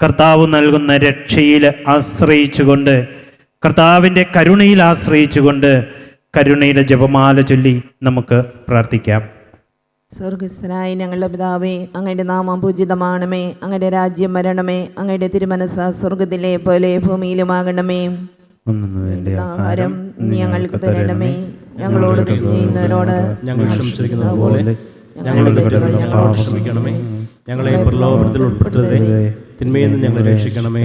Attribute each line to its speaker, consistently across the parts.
Speaker 1: കർത്താവ് നൽകുന്ന രക്ഷയിൽ ആശ്രയിച്ചുകൊണ്ട് കർത്താവിന്റെ കരുണയിൽ ആശ്രയിച്ചുകൊണ്ട് കരുണയുടെ ജപമാല ചൊല്ലി നമുക്ക് പ്രാർത്ഥിക്കാം.
Speaker 2: സ്വർഗസ്ഥനായ ഞങ്ങളുടെ പിതാവേ അങ്ങയുടെ നാമം പൂജിതമാണമേ അങ്ങയുടെ രാജ്യം വരണമേ അങ്ങയുടെ തിരുമനസ സ്വർഗത്തിലെ പോലെ ഭൂമിയിലുമാകണമേ. ആഹാരം ഞങ്ങൾക്ക് തരണമേ. ഞങ്ങളോട് ചെയ്യുന്നവരോട്
Speaker 3: ഞങ്ങൾ ക്ഷമിച്ചിരിക്കുന്നത് പോലെ ഞങ്ങളുടെ കുറ്റങ്ങൾ ക്ഷമിക്കണമേ. ഞങ്ങളെ പ്രലോഭനത്തിൽ തിന്മയിൽ നിന്ന് ഞങ്ങളെ രക്ഷിക്കണമേ.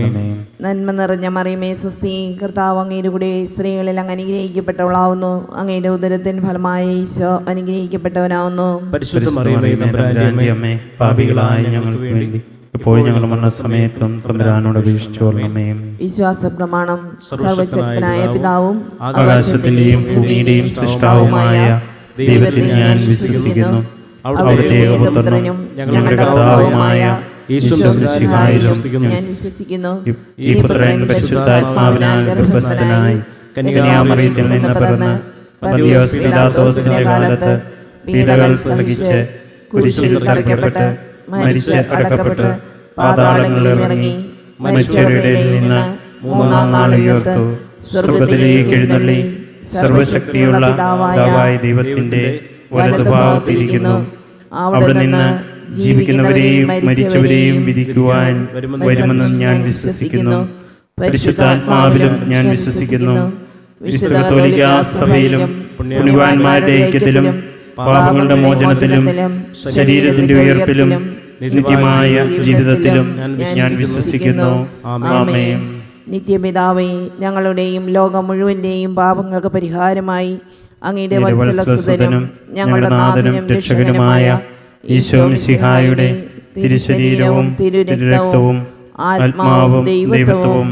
Speaker 2: നന്മ നിറഞ്ഞ മറിയമേ സുസ്തി കർത്താവ് അങ്ങയുടെ കൂടെ സ്ത്രീകളിൽ അങ്ങ് അനുഗ്രഹിക്കപ്പെട്ടവളാവുന്നു അങ്ങയുടെ ഉദരത്തിൻ ഫലമായ ഈശോ അനുഗ്രഹിക്കപ്പെട്ടവനാവുന്നു.
Speaker 3: പരിശുദ്ധ മറിയമേ തമ്പുരാന്റെ അമ്മേ,
Speaker 1: പാപികളായ ഞങ്ങൾക്ക് വേണ്ടി. ഇപ്പോൾ ഞങ്ങൾ മരണസമയത്തും തമ്പുരാനോട് അപേക്ഷിച്ചോളണമേ
Speaker 2: വിശ്വാസ പ്രമാണം സർവശക്തനായ പിതാവും
Speaker 1: ആകാശത്തിന്റെയും ഭൂമിയുടെയും സൃഷ്ടാവുമായ ദൈവത്തിൽ ഞാൻ വിശ്വസിക്കുന്നു. അവിടുത്തെ ഏകപുത്രനും ഞങ്ങളുടെ കർത്താവുമായ
Speaker 2: വിശ്വസിക്കുന്നു.
Speaker 1: ഈ പുത്രൻ പരിശുദ്ധാത്മാവിനാൽ ഗർഭസ്ഥനായി. കന്യാമറിയത്തിൽ നിന്ന് പിറന്ന് പതിയോസ് പിലാത്തോസിന്റെ കാലത്ത് പീഡകൾ സഹിച്ച് കുരിശിൽ തറയ്ക്കപ്പെട്ട് മരിച്ച് അടക്കപ്പെട്ട് പാതാളങ്ങളിൽ ഇറങ്ങി നിന്ന് മൂന്നാം നാൾ ഉയർത്തു. സ്വർഗത്തിലേക്ക് എഴുന്നള്ളി സർവശക്തിയുള്ള ദൈവത്തിന്റെ വലതുഭാവത്തിരിക്കുന്നു അവിടെ നിന്ന് ജീവിക്കുന്നവരെയും മരിച്ചവരെയും വിധിക്കുവാൻ വരുമെന്ന് ഞാൻ വിശ്വസിക്കുന്നു. പരിശുദ്ധാത്മാവിലും ഞാൻ വിശ്വസിക്കുന്നു. വിശുദ്ധ കത്തോലിക്കാ സഭയിലും പുണ്യവാന്മാരുടെ ഐക്യത്തിലും പാപങ്ങളുടെ മോചനത്തിലും ശരീരത്തിന്റെ ഉയർപ്പിലും നിത്യമായ ജീവിതത്തിലും ഞാൻ വിശ്വസിക്കുന്നു. ആമേൻ.
Speaker 2: നിത്യപിതാവേ ഞങ്ങളുടെയും ലോകം മുഴുവന്റെയും പാപങ്ങൾക്ക് പരിഹാരമായി അങ്ങയുടെ
Speaker 1: വത്സലസുതനും ഞങ്ങളുടെ നാഥനും രക്ഷകനുമായ ഈശോ മിശിഹായുടെ തിരുശരീരവും തിരുരക്തവും ആത്മാവും ദൈവത്വവും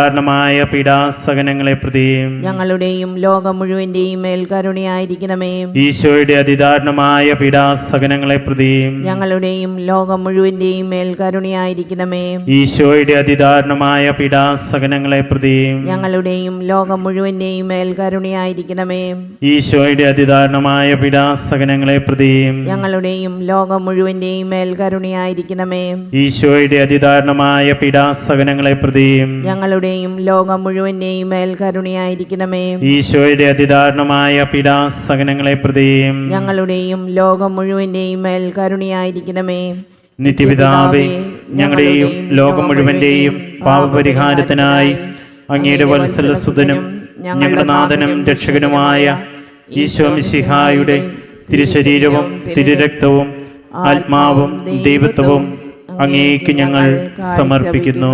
Speaker 1: അതിദാരുണമായ പീഡാസകനങ്ങളെ പ്രതിയും
Speaker 2: ഞങ്ങളുടെയും ലോകം മുഴുവന്റെയും മേൽ കരുണയായിരിക്കണമേ.
Speaker 1: ഈശോയുടെ അതിദാരുണമായ പീഡാസകനങ്ങളെ പ്രതിയും
Speaker 2: ഞങ്ങളുടെയും ലോകം മുഴുവന്റെയും മേൽ കരുണയായിരിക്കണമേ.
Speaker 1: ഈശോയുടെ അതിദാരുണമായ പീഡാസകനങ്ങളെ പ്രതിയും
Speaker 2: ഞങ്ങളുടെയും ലോകം മുഴുവന്റെയും മേൽ കരുണയായിരിക്കണമേ.
Speaker 1: ഈശോയുടെ അതിദാരുണമായ പീഡാസകനങ്ങളെ പ്രതിയും
Speaker 2: ഞങ്ങളുടെയും ലോകം മുഴുവന്റെയും മേൽ കരുണയായിരിക്കണമേ.
Speaker 1: ഈശോയുടെ അതിദാരുണമായ പീഡാസകനങ്ങളെ പ്രതിയും
Speaker 2: ഞങ്ങളുടെയും ലോകം മുഴുവന്റെയും മേൽ കരുണയായിരിക്കണമേ.
Speaker 1: ഈശോയുടെ അതിദാരുണമായ സഹനങ്ങളെ പ്രതിയും
Speaker 2: ഞങ്ങളുടെയും ലോകം മുഴുവന്റെയും മേൽ കരുണയായിരിക്കണമേ.
Speaker 1: നിത്യപിതാവേ ഞങ്ങളുടെയും ലോകം മുഴുവന്റെയും പാപപരിഹാരത്തിനായി അങ്ങയുടെ വത്സലസുതനും ഞങ്ങളുടെ നാഥനും രക്ഷകനുമായ ഈശോ മിശിഹായുടെ തിരുശരീരവും തിരുരക്തവും ആത്മാവും ദൈവത്വവും അങ്ങേക്ക് ഞങ്ങൾ സമർപ്പിക്കുന്നു.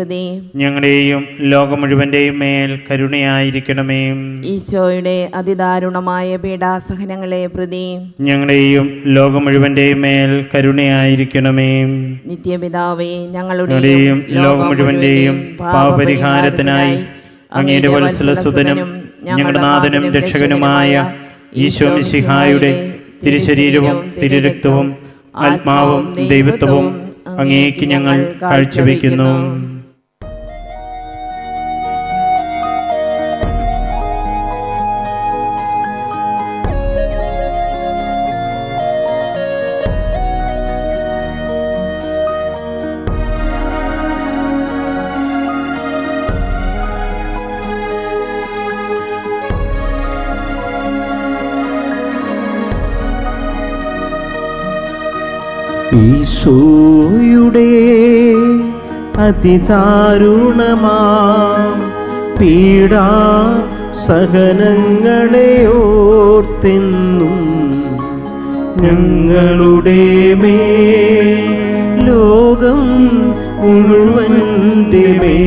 Speaker 1: ഞങ്ങളുടെയും ലോകം മുഴുവന്റെയും മേൽ കരുണയായിരിക്കണമേ.
Speaker 2: ഈശോയുടെ അതിദാരുണമായ പീഡാസഹനങ്ങളെ പ്രതി.
Speaker 1: ഞങ്ങളുടെയും ലോകം മുഴുവന്റെയും മേൽ കരുണയായിരിക്കണമേ.
Speaker 2: നിത്യപിതാവേ
Speaker 1: ഞങ്ങളുടെയും ലോകം മുഴുവന്റെയും പാപപരിഹാരത്തിനായി അങ്ങയുടെ വത്സലസുതനും ഞങ്ങളുടെ നാഥനും രക്ഷകനുമായ ഈശോ മിശിഹായുടെ തിരുശരീരവും തിരുരക്തവും ആത്മാവും ദൈവത്വവും അങ്ങേക്ക് ഞങ്ങൾ കാഴ്ചവെക്കുന്നു.
Speaker 3: ഈശോയുടെ അതിതാരുണമാ പീഡാ സഹനങ്ങളെ ഓർത്തെന്നും ഞങ്ങളുടെ മേ ലോകം മുഴുവന്റെ മേ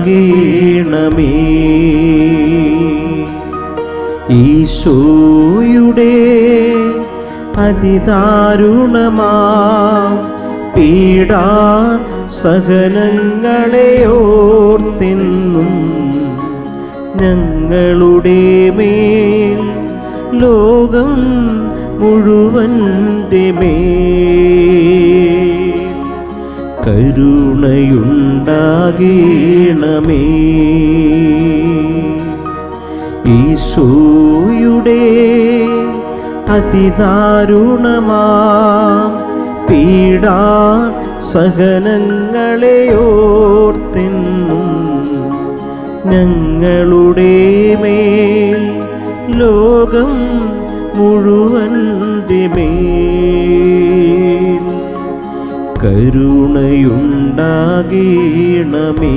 Speaker 3: കരുണയുണ്ടാകേണമേ. ഈശോയുടെ അതിദാരുണമാ പീഡാ സഹനങ്ങളെ ഓർത്തിന്നും ഞങ്ങളുടെ മേൽ ലോകം മുഴുവന്റെ മേൽ കരുണയുണ്ടാകേണമേ. ഈശോയുടെ അതിദാരുണമാ പീഡാ സഹനങ്ങളെ ഞങ്ങളുടെ മേൽ ലോകം മുഴുവൻ മേൽ കരുണയുണ്ടാകേണമേ.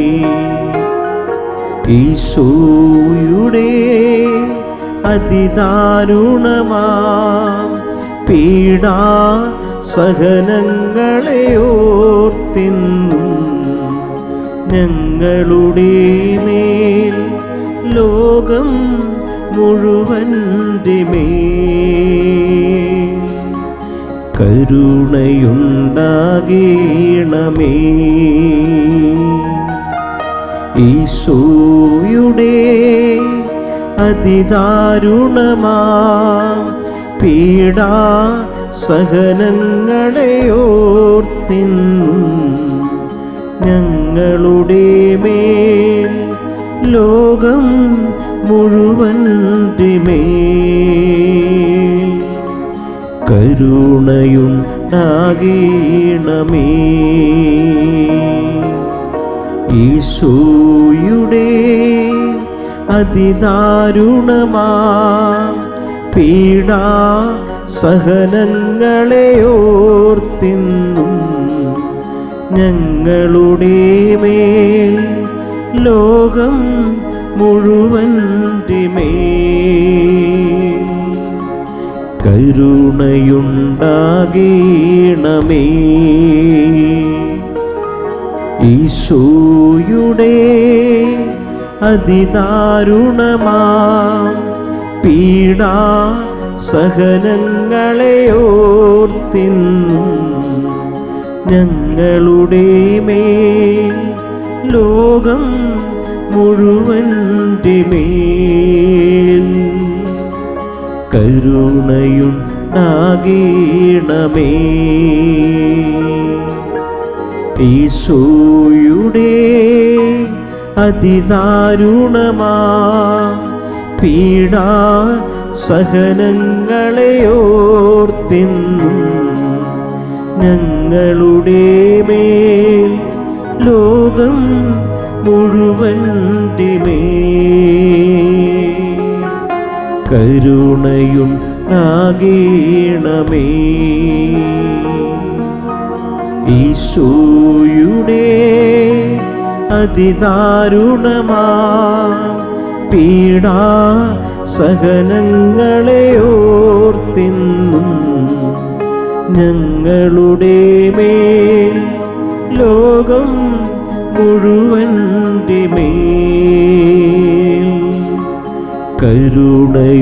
Speaker 3: ഈശോയുടെ അതിദാരുണമാ പീഡാ സഹനങ്ങളെ ഓർത്തിന്നും ഞങ്ങളുടെ മേൽ ലോകം മുഴുവന്റെ മേ കരുണയുണ്ടാകേണമേ. ഈശോയുടെ അതിദാരുണമാ പീഡാ സഹനങ്ങളെയോർത്തിൻ ഞങ്ങളുടെ മേൽ ലോകം മുഴുവൻ മേൽ കരുണയുണ്ടാകേണമേ. ഈശോയുടെ അതിദാരുണമാ പീഡാ സഹനങ്ങളെ ഓർത്തിന്നും ഞങ്ങളുടെ മേൽ ലോകം മുഴുവൻ മേ കരുണയുണ്ടാകേണമേ. ഈശോയുടെ അതിദാരുണമാ പീഡാ സഹനങ്ങളെ ഓർത്തിന്നും ഞങ്ങളുടെ മേ ലോകം മുഴുവന്റെ മേൽ കരുണയുണ്ടാകേണമേ. ഈശോയുടെ അതിദാരുണമാ പീഡാ സഹനങ്ങളെയോർത്തി ഞങ്ങളുടെ മേൽ ലോകം മുഴുവന്റെ കരുണയും കരുണയുണ്ടാകേണമേ ഈശോയുടെ അതിദാരുണമാ പീഡാ സഹനങ്ങളെ ഓർത്തിന്നും ഞങ്ങളുടെ മേൽ ലോകം മുഴുവന്റെ മേൽ കരുണയുണ്ടാകണമേ.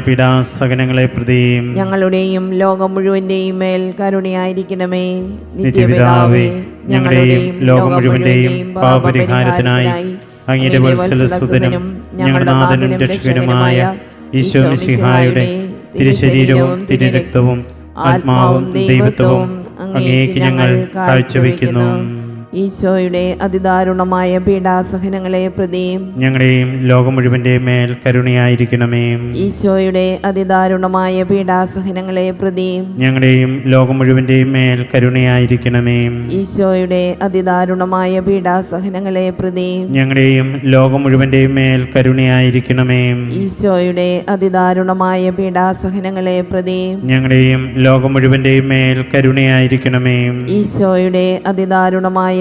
Speaker 1: പീഡാസഹനങ്ങളെ പ്രതിയും
Speaker 2: ഞങ്ങളുടെയും ലോകം മുഴുവന്റെയും മേൽ കരുണയായിരിക്കണമേ.
Speaker 1: നിത്യപിതാവേ ഞങ്ങളുടെയും ലോകം മുഴുവന്റെയും പാപപരിഹാരത്തിനായി അങ്ങയുടെ വത്സലസുതനും ഞങ്ങളുടെ നാഥനും രക്ഷകനുമായ ഈശോ മിശിഹായുടെ തിരുശരീരവും തിരുരക്തവും ആത്മാവും ദൈവത്വവും അങ്ങേക്ക് ഞങ്ങൾ കാഴ്ചവെക്കുന്നു.
Speaker 2: ഈശോയുടെ അതിദാരുണമായ പീഡാസഹനങ്ങളെ പ്രതിയും
Speaker 1: ഞങ്ങളുടെയും ലോകം മുഴുവന്റെ മേൽ കരുണയായിരിക്കണമേ.
Speaker 2: ഈശോയുടെ അതിദാരുണമായ പീഡാസഹനങ്ങളെ പ്രതിയും
Speaker 1: ഞങ്ങളുടെയും ലോകം മുഴുവന്റെ മേൽ കരുണയായിരിക്കണമേ.
Speaker 2: ഈശോയുടെ അതിദാരുണമായ പീഡാസഹനങ്ങളെ പ്രതിയും
Speaker 1: ഞങ്ങളുടെയും ലോകം മുഴുവന്റെ മേൽ കരുണയായിരിക്കണമേ.
Speaker 2: ഈശോയുടെ അതിദാരുണമായ പീഡാസഹനങ്ങളെ പ്രതിയും
Speaker 1: ഞങ്ങളുടെയും ലോകം മുഴുവന്റെ മേൽ കരുണയായിരിക്കണമേ.
Speaker 2: ഈശോയുടെ അതിദാരുണമായ